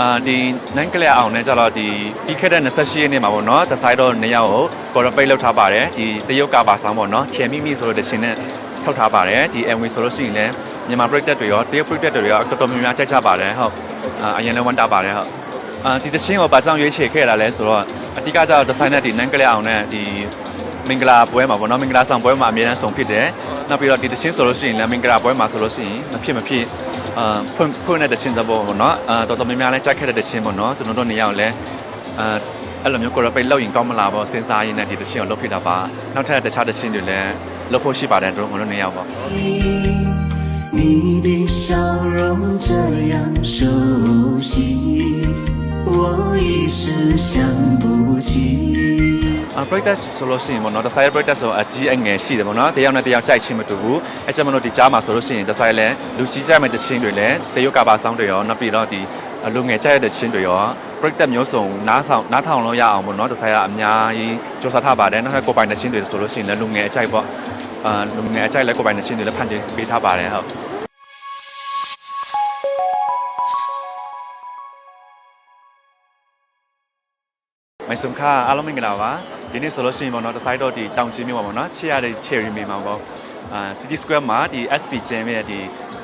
အာဒီနိုင်ကလျအောင်နဲ့ကြတော့ဒီပြီးခဲ့တဲ့28ရက်နေ့မှာပေါ့နော်တဆိုင်တော့နှစ်ယောက်ကိုကော်ရပိတ်လောက်ထားပါတယ်ဒီတရုတ်ကပါဆောင်ပေါ့နော်ချယ်မိမိဆိုတော့တခြင်းနဲ့ထုတ်ထားပါတယ်ဒီ MV ဆိုလို့ရှိရင်လည်းမြန်မာ project တွေရောတရုတ် project တွေရောတော်တော်များများကြိုက်ကြပါတယ်ဟုတ်အာအရင်လည်းဝန်တာပါတယ်ဟုတ်အာဒီတခြင်းကိုဘာကြောင့်ရွေးချယ်ခဲ့တာလဲဆိုတော့အတိကကျတော့ဒီဇိုင်းနဲ့ဒီနိုင်ကလျအောင်နဲ့ဒီ မင်္ဂလာပွဲမှာပေါ့နော်မင်္ဂလာဆောင်ပွဲမှာအများအားဆုံးဖြစ်တယ်နောက်ပြီးတော့ဒီတခြင်းဆိုလို့ရှိရင်လည်းမင်္ဂလာပွဲမှာဆိုလို့ရှိရင်မဖြစ်မဖြစ် အာဖွင့်ဖွင့်တဲ့တခြင်းသဘောပေါ့နော်အာတော်တော်များများလဲကြိုက်ခဲ့တဲ့တခြင်းပေါ့နော်ကျွန်တော်တို့နေရာကိုလဲအာအဲ့လိုမျိုးကိုရပိတ်လောက်ရင်ကောင်းမလားပေါ့စဉ်းစားရင်းနဲ့ဒီတခြင်းကိုလုပ်ဖြစ်တာပါနောက်ထပ်တခြားတခြင်းတွေလည်းလုပ်ဖို့ရှိပါတယ်တို့ကျွန်တော်တို့နေရာပေါ့ 你的笑容这样熟悉，我一时想不起。 အာ break dance ဆိုလို့ရှိရင်ပေါ့နော် style break dance ဆိုအကြီးအငယ်ရှိတယ်ပေါ့နော်တယောက်နဲ့တယောက်ကြိုက်ချင်းမတူဘူးအဲကြောင့်မလို့ဒီကြားမှာဆိုလို့ရှိရင် style လဲလူကြီးကြိုက်မဲ့တခြင်းတွေလည်းတရုတ်ကပါဆောင်းတွေရောနောက်ပြီးတော့ဒီလူငယ်ကြိုက်တဲ့တခြင်းတွေရော break dance မျိုးစုံနားဆောင်နားထောင်လို့ရအောင်ပေါ့နော် style ကအများကြီးစူးစမ်းထားပါတယ်နောက်ထပ်ကိုယ်ပိုင်တခြင်းတွေဆိုလို့ရှိရင်လည်းလူငယ်အကြိုက်ပေါ့အာလူငယ်အကြိုက်လည်းကိုယ်ပိုင်တခြင်းတွေလည်းဖန်တီးပေးထားပါတယ်ဟုတ်မိုင်စုံခါအားလုံးမင်္ဂလာပါ ဒီနေ့ဆိုလို့ရှိရင်ပေါ့နော်ဒီ site တော့ဒီတောင်ကြီးမြို့မှာပေါ့နော်ချစ်ရတဲ့ cherry မိမှာပေါ့အာ city square မှာဒီ SP gym ရဲ့ဒီ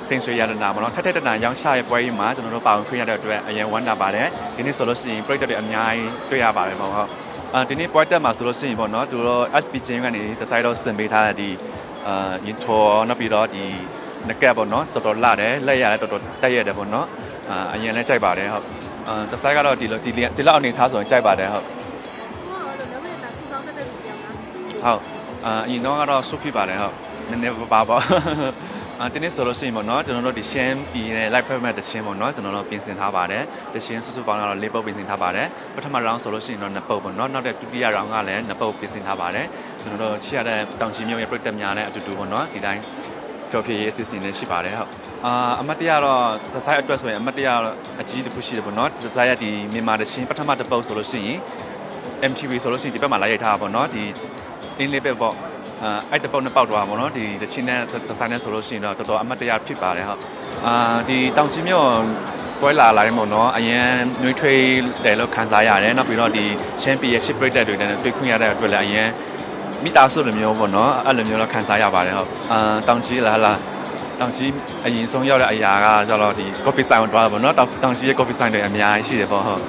စင်ဆွေရတနာပေါ့နော်ထက်ထက်တနာရောင်းချရဲ့ပွဲကြီးမှာကျွန်တော်တို့ပါဝင်ခွင့်ရတဲ့အတွက်အရင်ဝမ်းသာပါတယ်ဒီနေ့ဆိုလို့ရှိရင် project တွေအများကြီးတွေ့ရပါတယ်ပေါ့ဟုတ်အာဒီနေ့ပွဲတက်မှာဆိုလို့ရှိရင်ပေါ့နော်သူတို့ SP gym ကနေဒီ site တော့စင်ပေးထားတဲ့ဒီအာရင်ထော်နောက်ပြီးတော့ဒီနကက်ပေါ့နော်တော်တော်လာတယ်လက်ရတယ်တော်တော်တက်ရတယ်ပေါ့နော်အာအရင်လည်းကြိုက်ပါတယ်ဟုတ်အာဒီ site ကတော့ဒီလိုဒီဒီလောက်အနေထားဆိုရင်ကြိုက်ပါတယ်ဟုတ် ဟုတ်အာအရင်တော့ကတော့ဆုဖြစ်ပါတယ်ဟုတ်နည်းနည်းပါပါအာဒီနေ့ဆိုလို့ရှိရင်ပေါ့နော်ကျွန်တော်တို့ဒီရှမ်းပြည်နယ် live permit တခြင်းပေါ့နော်ကျွန်တော်တို့ပြင်ဆင်ထားပါတယ်တခြင်းစုစုပေါင်းတော့၄ပုတ်ပြင်ဆင်ထားပါတယ်ပထမ round ဆိုလို့ရှိရင်တော့2ပုတ်ပေါ့နော်နောက်တဲ့ဒုတိယ round ကလည်း2ပုတ်ပြင်ဆင်ထားပါတယ်ကျွန်တော်တို့ချီရတဲ့တောင်ချီမြို့ရဲ့ project များနဲ့အတူတူပေါ့နော်ဒီတိုင်းကြော်ဖြည့်ရေးအစီအစဉ်နဲ့ရှိပါတယ်ဟုတ်အာအမတ်တရတော့ဒီဇိုင်းအတွက်ဆိုရင်အမတ်တရတော့အကြီးတစ်ခုရှိတယ်ပေါ့နော်ဒီဇိုင်းရဲ့ဒီမြန်မာတခြင်းပထမတစ်ပုတ်ဆိုလို့ရှိရင် MTV ဆိုလို့ရှိရင်ဒီဘက်မှာလာရိုက်ထားတာပေါ့နော်ဒီ အင်းလေးပဲပေါ့အာအဲ့တပုတ်နဲ့ပေါက်သွားတာပေါ့နော်ဒီတချင်းနဲ့ဒီဇိုင်းနဲ့ဆိုလို့ရှိရင်တော့တော်တော်အမတ်တရဖြစ်ပါတယ်ဟုတ်အာဒီတောင်ချင်းမြို့ပွဲလာလာရင်ပေါ့နော်အရင်နှွေးထွေးတယ်လို့ခံစားရတယ်နောက်ပြီးတော့ဒီချန်ပီရဲ့ ship break တွေနဲ့တွေ့ခွင့်ရတဲ့အတွက်လည်းအရင်မိသားစုလိုမျိုးပေါ့နော်အဲ့လိုမျိုးတော့ခံစားရပါတယ်ဟုတ်အာတောင်ကြီးလာလာတောင်ကြီးအရင်ဆုံးရောက်တဲ့အရာကကျတော့ဒီ coffee sign ကိုတွားတာပေါ့နော်တောင်တောင်ကြီးရဲ့ coffee sign တွေအများကြီးရှိတယ်ပေါ့ဟုတ်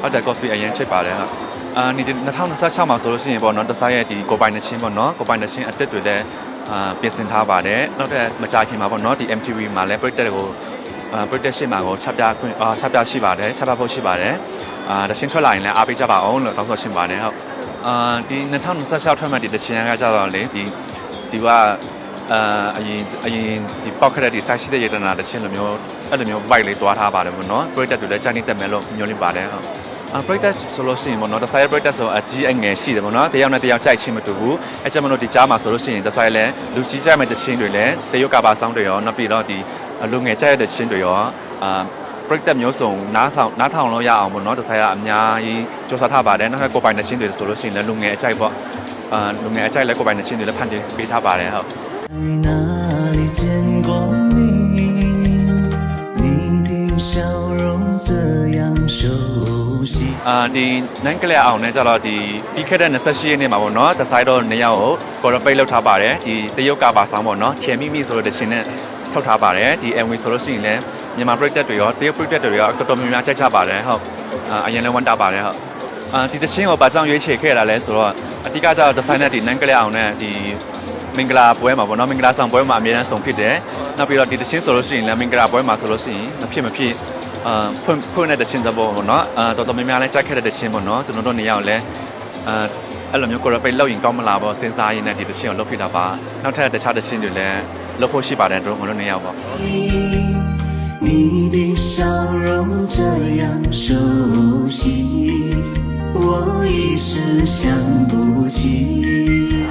ဟုတ်တယ် coffee အရင်ချစ်ပါတယ်ဟုတ် အာဒီ2026မှာဆိုလို့ရှိရင်ပေါ့နော်တစားရဲ့ဒီကိုပိုင်နှချင်းပေါ့နော်ကိုပိုင်နှချင်းအစ်စ်တွေလည်းအာပြင်ဆင်ထားပါတယ်နောက်ထပ်မကြာခင်မှာပေါ့နော်ဒီ MTV မှာလည်း project ကိုအာ project ရှင်းမှာကိုချပြခွင့်အာချပြရှိပါတယ်ချပြဖို့ရှိပါတယ်အာတချင်းထွက်လာရင်လည်းအားပေးကြပါအောင်လို့တောင်းဆိုရှင်းပါတယ်ဟုတ်အာဒီ2026ထွက်မှဒီတချင်းကကြတော့လေဒီဒီကအာအရင်အရင်ဒီပေါက်ခရက်ဒီဆက်ရှိတဲ့ရတနာတချင်းလိုမျိုးအဲ့လိုမျိုး vibe လေးတွားထားပါတယ်ပေါ့နော် project တွေလည်းကြာနေတက်မယ်လို့ညွှန်လင်းပါတယ်ဟုတ် အာ break dance ဆိုလို့ရှိရင်ပေါ့နော် the style break dance ဆိုအကြီးအငယ်ရှိတယ်ပေါ့နော်တယောက်နဲ့တယောက်ကြိုက်ချင်းမတူဘူးအဲကြောင့်မလို့ဒီကြားမှာဆိုလို့ရှိရင် the style လဲလူကြီးကြိုက်မဲ့တချင်းတွေလဲတရုတ်ကပါဆောင်းတွေရောနောက်ပြီးတော့ဒီလူငယ်ကြိုက်တဲ့တချင်းတွေရောအာ break dance မျိုးစုံနားဆောင်နားထောင်လို့ရအောင်ပေါ့နော် the style ကအများကြီးစူးစမ်းထားပါတယ်နောက်ထပ်ကိုယ်ပိုင်တချင်းတွေဆိုလို့ရှိရင်လဲလူငယ်အကြိုက်ပေါ့အာလူငယ်အကြိုက်လဲကိုယ်ပိုင်တချင်းတွေလည်းဖန်တီးပေးထားပါတယ်ဟုတ် 在哪里见过你？你的笑容这样熟 悉。အာဒီနိုင်ကလျအောင်နဲ့ကြတော့ဒီပြီးခဲ့တဲ့28ရက်နေ့မှာပေါ့နော်ဒီဇိုင်းတော့နှစ်ယောက်ကိုကော်ရပိတ်လောက်ထားပါတယ်ဒီတရုတ်ကပါဆောင်ပေါ့နော်ချယ်မိမိဆိုတော့တခြင်းနဲ့ထုတ်ထားပါတယ်ဒီ MV ဆိုလို့ရှိရင်လည်းမြန်မာ project တွေရောတရုတ် project တွေရောတော်တော်များများကြိုက်ကြပါတယ်ဟုတ်အာအရင်လည်းဝန်တာပါတယ်ဟုတ်အာဒီတခြင်းကိုဘာကြောင့်ရွေးချယ်ခဲ့တာလဲဆိုတော့အတိကကျတော့ဒီဇိုင်းနဲ့ဒီနိုင်ကလျအောင်နဲ့ဒီမင်္ဂလာပွဲမှာပေါ့နော်မင်္ဂလာဆောင်ပွဲမှာအများအားဆုံးဖြစ်တယ်နောက်ပြီးတော့ဒီတခြင်းဆိုလို့ရှိရင်လည်းမင်္ဂလာပွဲမှာဆိုလို့ရှိရင်မဖြစ်မဖြစ် အာဖွင့်ဖွင့်တဲ့တခြင်းသဘောပေါ့နော်အာတော်တော်များများလဲကြိုက်ခဲ့တဲ့တခြင်းပေါ့နော်ကျွန်တော်တို့နေရာကိုလဲအာအဲ့လိုမျိုးကိုရပိတ်လောက်ရင်ကောင်းမလားပေါ့စဉ်းစားရင်းနဲ့ဒီတခြင်းကိုလုပ်ဖြစ်တာပါနောက်ထပ်တခြားတခြင်းတွေလည်းလုပ်ဖို့ရှိပါတယ်တို့ကျွန်တော်တို့နေရာပေါ့ 你的笑容这样熟悉，我一时想不起。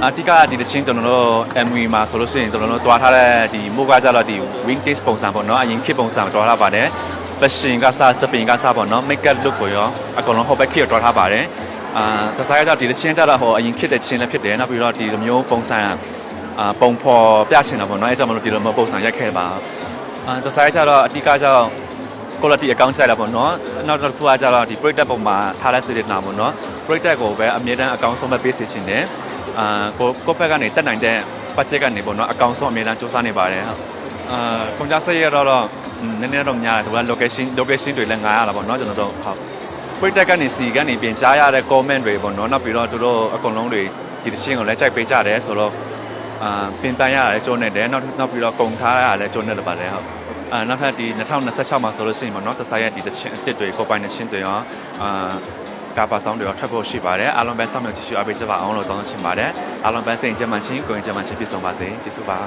အတိကဒီတခြင်းကျွန်တော်တို့ MV မှာဆိုလို့ရှိရင်ကျွန်တော်တို့တွားထားတဲ့ဒီမိုးကကြတော့ဒီ wing taste ပုံစံပေါ့နော်အရင်ခေတ်ပုံစံတွားထားပါတယ် fashion ကစား spin ကစားပေါ့နော် make up look ကိုရောအကုန်လုံးဟိုဘက်ခေတ်တွားထားပါတယ်အာတစားရကြဒီတခြင်းကြတော့ဟိုအရင်ခေတ်တဲ့ခြင်းလည်းဖြစ်တယ်နောက်ပြီးတော့ဒီလိုမျိုးပုံစံအာပုံဖော်ပြချင်တာပေါ့နော်အဲကြောင့်မလို့ဒီလိုမျိုးပုံစံရိုက်ခဲ့ပါအာတစားရကြတော့အတိကကြတော့ quality အကောင်းဆိုင်လာပေါ့နော်နောက်တစ်ခုကကြတော့ဒီ product ပုံမှာထားတဲ့စေတနာပေါ့နော် product ကိုပဲအမြဲတမ်းအကောင်းဆုံးပဲပေးစီချင်တယ်အာကိုကိုယ့်ဘက်ကနေတက်နိုင်တဲ့ budget ကနေပေါ့နော်အကောင်းဆုံးအမြဲတမ်းစူးစမ်းနေပါတယ်ဟုတ်အာကုန်ကြစရိတ်ရတော့တော့ နည်းနည်းတော့များတယ်သူက location location တွေလည်းငားရတာပေါ့နော်ကျွန်တော်တို့ဟုတ် product ကနေစီကနေပြင်ကြားရတဲ့ comment တွေပေါ့နော်နောက်ပြီးတော့သူတို့အကုန်လုံးတွေဒီတချင်းကိုလည်းကြိုက်ပေးကြတယ်ဆိုတော့အာပြင်ပန်းရတာလည်းကျိုးနေတယ်နောက်နောက်ပြီးတော့ကုန်ထားရတာလည်းကျိုးနေတယ်ပါတယ်ဟုတ်အာနောက်ထပ်ဒီ2026မှာဆိုလို့ရှိရင်ပေါ့နော်တဆိုင်ရဲ့ဒီတချင်းအစ်စ်တွေကိုပိုင်နေချင်းတွေရောအာကာပါဆောင်တွေရောထပ်ဖို့ရှိပါတယ်အားလုံးပဲစောင့်မျှော်ကြည့်ရှုအားပေးကြပါအောင်လို့တောင်းဆိုချင်ပါတယ်အားလုံးပဲစိတ်ကြမ်းမှချင်းကိုယ်ကြမ်းမှချင်းပြည့်စုံပါစေကျေးဇူးပါ